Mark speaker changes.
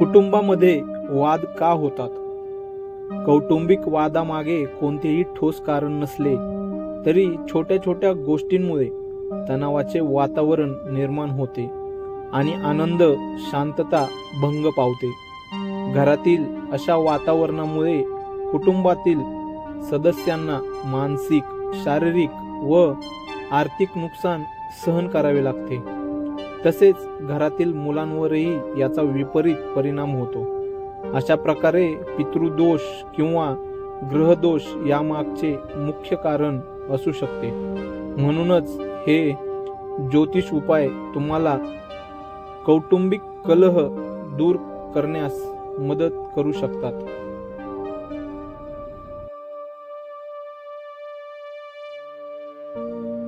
Speaker 1: कुटुंबामध्ये वाद का होतात? कौटुंबिक वादामागे कोणतेही ठोस कारण नसले तरी छोट्या छोट्या गोष्टींमुळे तणावाचे वातावरण निर्माण होते आणि आनंद शांतता भंग पावते. घरातील अशा वातावरणामुळे कुटुंबातील सदस्यांना मानसिक शारीरिक व आर्थिक नुकसान सहन करावे लागते. तसेच घरातील मुलांवरही याचा विपरीत परिणाम होतो. अशा प्रकारे पितृदोष किंवा ग्रहदोष यामागचे मुख्य कारण असू शकते. म्हणूनच हे ज्योतिष उपाय तुम्हाला कौटुंबिक कलह दूर करण्यास मदत करू शकतात. thank you